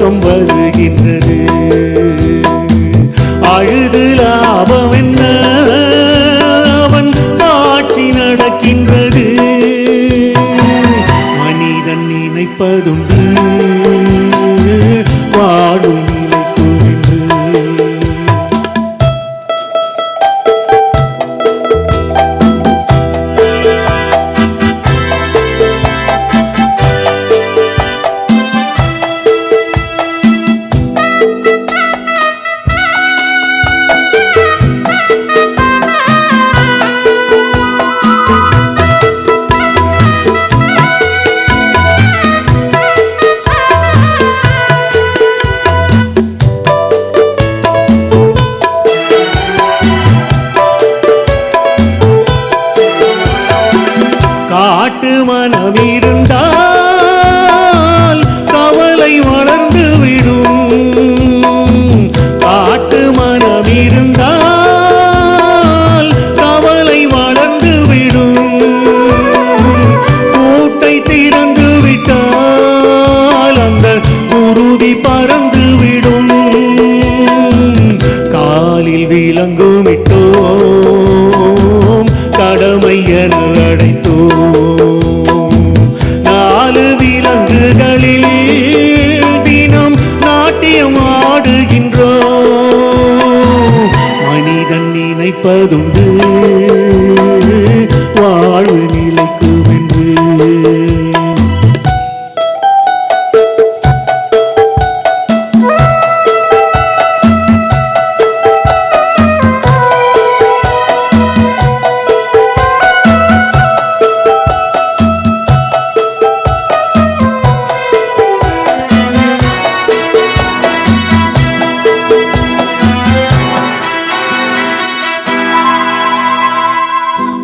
மாற்றம் வருகின்றது. விலங்குமிட்டோம் கடமை என அடைத்தோம் நாலு விலங்குகளில் தினம் நாட்டியம் ஆடுகின்றோம். மனிதன் நினைப்பதுண்டு.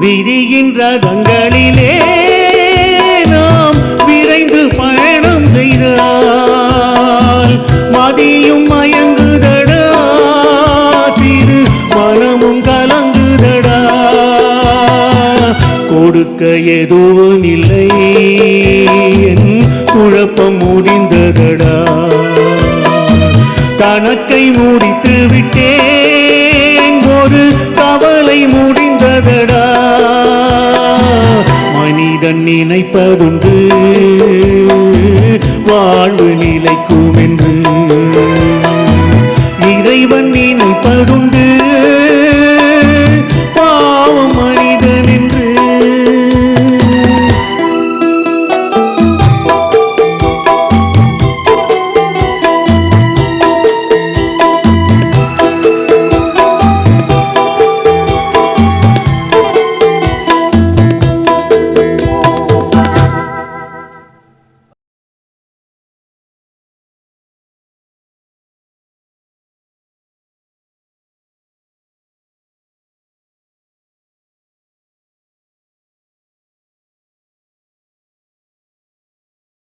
விரிகின்ற கங்களிலே நாம் விரைந்து பயணம் செய்தால் மதியும் மயங்குதடா சிறு மனமும் கலங்குதடா. கொடுக்க எதுவும் இல்லை என் குழப்பம் முடிந்ததடா. கணக்கை முடித்து விட்டேன் மனிதன் நினைப்பதுண்டு வாழ்வு நிலைக்கும் என்று